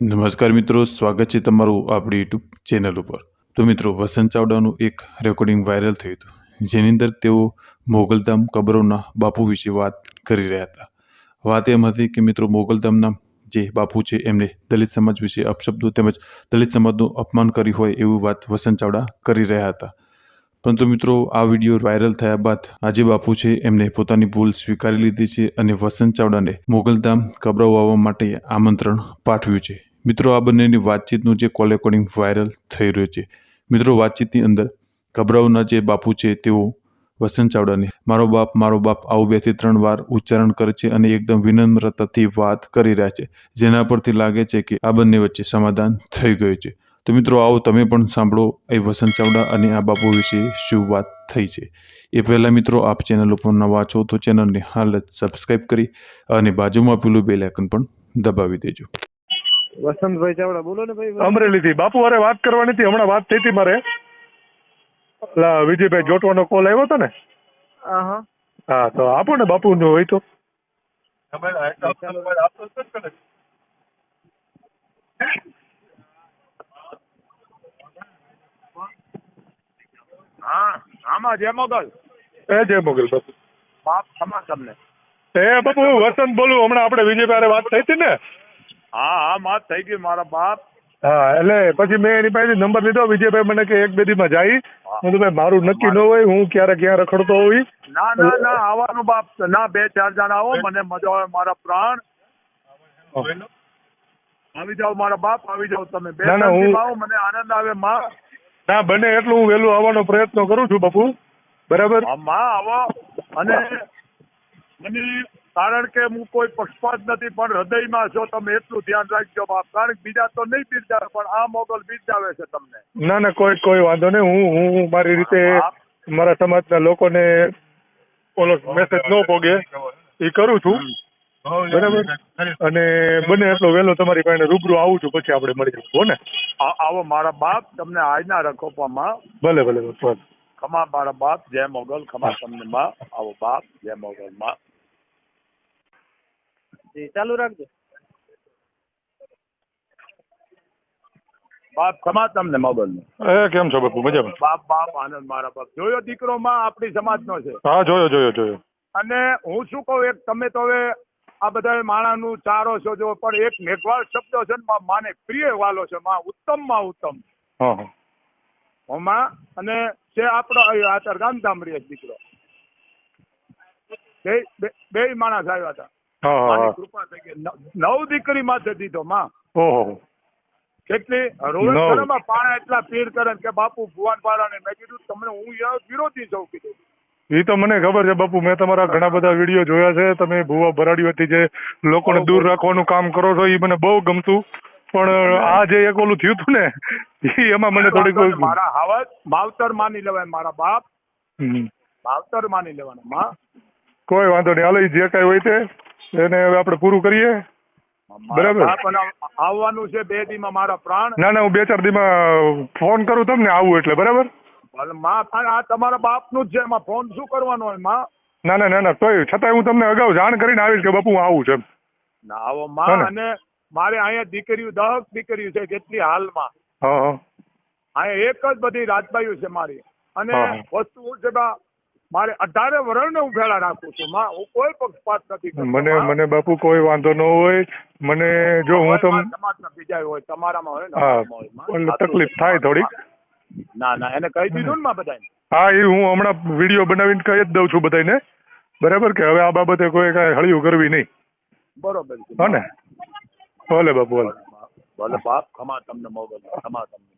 નમસ્કાર મિત્રો, સ્વાગત છે તમારું આપણી યુટ્યુબ ચેનલ ઉપર. તો મિત્રો, વસંત ચાવડાનું એક રેકોર્ડિંગ વાયરલ થયું હતું, જેની અંદર તેઓ મોગલધામ કબરોના બાપુ વિશે વાત કરી રહ્યા હતા. વાત એમ હતી કે મિત્રો, મોગલધામના જે બાપુ છે, એમને દલિત સમાજ વિશે અપશબ્દો તેમજ દલિત સમાજનું અપમાન કર્યું હોય એવી વાત વસંત ચાવડા કરી રહ્યા હતા. પરંતુ મિત્રો, આ વીડિયો વાયરલ થયા બાદ આજે બાપુ છે, એમને પોતાની ભૂલ સ્વીકારી લીધી છે અને વસંત ચાવડાને મોગલધામ કબરાવવા માટે આમંત્રણ પાઠવ્યું છે. મિત્રો, આ બંનેની વાતચીતનું જે કોલ રેકોર્ડિંગ વાયરલ થઈ રહ્યું છે. મિત્રો, વાતચીતની અંદર ગભરાઉના જે બાપુ છે, તેઓ વસંત ચાવડાને મારો બાપ મારો બાપ આવું બેથી ત્રણ વાર ઉચ્ચારણ કરે છે અને એકદમ વિનમ્રતાથી વાત કરી રહ્યા છે, જેના પરથી લાગે છે કે આ બંને વચ્ચે સમાધાન થઈ ગયું છે. તો મિત્રો, આવો તમે પણ સાંભળો એ વસંત ચાવડા અને આ બાપુ વિશે શું વાત થઈ છે. એ પહેલાં મિત્રો, આપ ચેનલ ઉપર નવા છો તો ચેનલને હાલ જ સબસ્ક્રાઈબ કરી અને બાજુમાં પેલું બેલ આઇકન પણ દબાવી દેજો. વસંતભાઈ ચાવડા બોલો ને ભાઈ અમરેલીથી. બાપુ અરે વાત કરવાની હતી. હમણાં વાત થઈ હતી મારે. ઓલા વિજયભાઈ જોટવાનો કોલ આવ્યો હતો ને? હા તો આપો ને બાપુ નું હોય તો. હા આમાં જય મોગલ. એ જય મોગલ બાપુ. બાપ ખમા તમને એ બાપુ વસંત બોલું. હમણાં આપણે વિજયભાઈ વાત થઈ હતી ને? હા હા માત થઈ ગઈ મારા બાપ. હા એટલે પછી મેં એની પાસે નંબર લીધો. વિજયભાઈ મને કે એક બે દીમાં જાય. મેં ભાઈ મારું નક્કી ન હોય હું ક્યારે ક્યાં રખડતો હોય ના ના ના આવવાનું બાપ. ના બે ચાર જણા આવો મને મજા આવે મારા પ્રાણ. આવી જાઓ મારા બાપ આવી જાઓ તમે. બે ના, હું- મને આનંદ આવે માં. ના બને એટલું હું વહેલું આવવાનો પ્રયત્ન કરું છું બાપુ. બરાબર? માં આવો. અને મને કારણ કે હું કોઈ પક્ષપાત નથી પણ હૃદયમાં છો તમે એટલું ધ્યાન રાખજો બાપ કારણ કે બીજા તો નહીં બિરદાવે પણ આ મોગલ બિરદાવે છે તમને. ના ના કોઈ કોઈ વાંધો નહીં. હું હું મારી રીતે મારા સમાજના લોકોને ઓલો મેસેજ ન ભોગે. એ કરું છું. બરાબર? અને બને એટલો વહેલો તમારી પાસે રૂબરૂ આવું છું પછી આપણે મળી જવું હો ને? આવો મારા બાપ તમને આજના રખોપામાં ભલે ભલે ભલે. ખમા મારા બાપ જય મોગલ ખમા તમને માં. આવો બાપ જય મોગલ માં. ચાલુ રાખજો. બાપ સમાજ તમને મોગલ એ કેમ છો બાપુ? મજામાં? બાપ બાપ આનંદ મારા બાપ. જોયો દીકરો માં આપણી સમાજનો છે. હા જોયો જોયો જોયો. અને હું શું કહું એક તમે તો હવે આ બધા માણાનું ચારો છો જો પણ એક મેઘવાળ શબ્દ છે ને માને પ્રિય વાલો છે માં ઉત્તમમાં ઉત્તમ. હા હા. અને છે આપણો આચાર અત્યારે ગાંધામરી દીકરો. બે બે- માણસ આવ્યા હતા. માની કૃપા થઈ ગઈ. નવ- દીકરી માથે દીધો માં. ઓહો. કેટલી? નવ. રોહિત પાણા એટલા પીર કરે કે બાપુ ભુવન પાડાને મેં કીધું તમને હું વિરોધી છું કીધું. એ તો મને ખબર છે બાપુ મેં તમારા ઘણા બધા વીડિયો જોયા છે તમે ભૂવા ભરાડીઓથી જે લોકોને દૂર રાખવાનું કામ કરો છો એ મને બહુ ગમતું. પણ આ જે એક ઓલું થયું હતું ને એમાં મને થોડીક મારા હાવત માવતર માની લેવાય મારા બાપ. હમ. માવતર માની લેવાના માં. કોઈ વાંધો નહીં હાલો જે કાંઈ હોય તે એને હવે આપણે પૂરું કરીએ? બરાબર. આવવાનું છે બે દીમાં મારા પ્રાણ. ના ના હું બે ચાર દીમાં ફોન કરું તમને આવું એટલે બરાબર? માં પણ આ તમારા બાપનું જ છે એમાં ફોન શું કરવાનો હોયમાં? ના ના ના ના તોય છતાંય હું તમને અગાઉ જાણ કરીને આવીશ કે બાપુ હું આવું છે ના આવો મા અને મારે અહીંયા દીકરીઓ દહક દીકરીઓ છે કેટલી હાલમાં. હા અહીંયા એક જ બધી રાજબાઈઓ છે મારી. અને. વસ્તુ છે બા મારે અઢારે વરણને હું ભેળા રાખું છું માં હું કોઈ પક્ષપાત નથી મને મને બાપુ કોઈ વાંધો ન હોય મને જો હું તમ સમાજના બીજા હોય તમારામાં હોય ને તકલીફ થાય થોડીક ના ના એને કહી દીધું ને માં બધાને હા એ હું હમણાં વીડિયો બનાવીને કહી જ દઉં છું બધાને બરાબર કે હવે આ બાબતે કોઈ કાંઈ હળિયું કરવી નહીં બરોબર છે ને ભલે બાપુ ભલે ભલે બાપ ખમા તમને મોગલ ખમા તમને